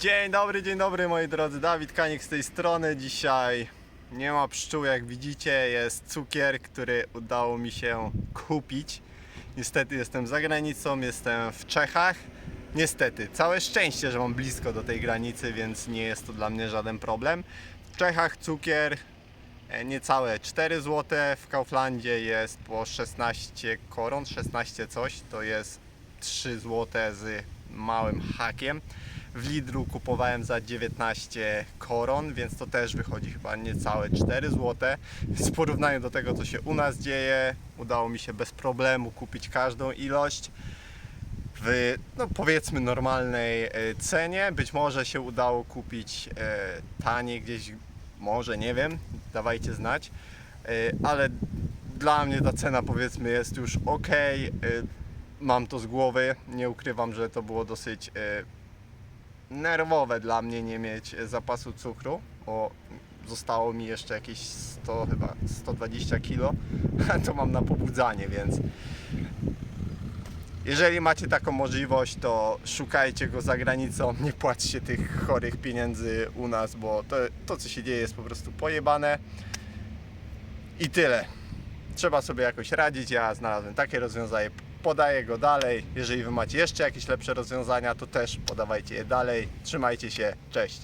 Dzień dobry, dzień dobry moi drodzy, Dawid Kanik z tej strony. Dzisiaj nie ma pszczół jak widzicie, jest cukier, który udało mi się kupić. Niestety jestem za granicą, jestem w Czechach. Niestety, całe szczęście, że mam blisko do tej granicy, więc nie jest to dla mnie żaden problem. W Czechach cukier e, niecałe 4 zł, w Kauflandzie jest po 16 koron, 16 coś, to jest 3 zł z małym hakiem. W Lidlu kupowałem za 19 koron, więc to też wychodzi chyba niecałe 4 zł. W porównaniu do tego, co się u nas dzieje, udało mi się bez problemu kupić każdą ilość w no powiedzmy normalnej e, cenie. Być może się udało kupić e, taniej gdzieś, może nie wiem, dawajcie znać, E, ale dla mnie ta cena powiedzmy jest już ok. Mam to z głowy, nie ukrywam, że to było dosyć nerwowe dla mnie nie mieć zapasu cukru, bo zostało mi jeszcze jakieś 100 chyba 120 kilo, a to mam na pobudzanie, więc jeżeli macie taką możliwość, to szukajcie go za granicą, nie płaćcie tych chorych pieniędzy u nas, bo to, to co się dzieje jest po prostu pojebane. I tyle. Trzeba sobie jakoś radzić. Ja znalazłem takie rozwiązanie, podaję go dalej. Jeżeli wy macie jeszcze jakieś lepsze rozwiązania, to też podawajcie je dalej. Trzymajcie się, cześć.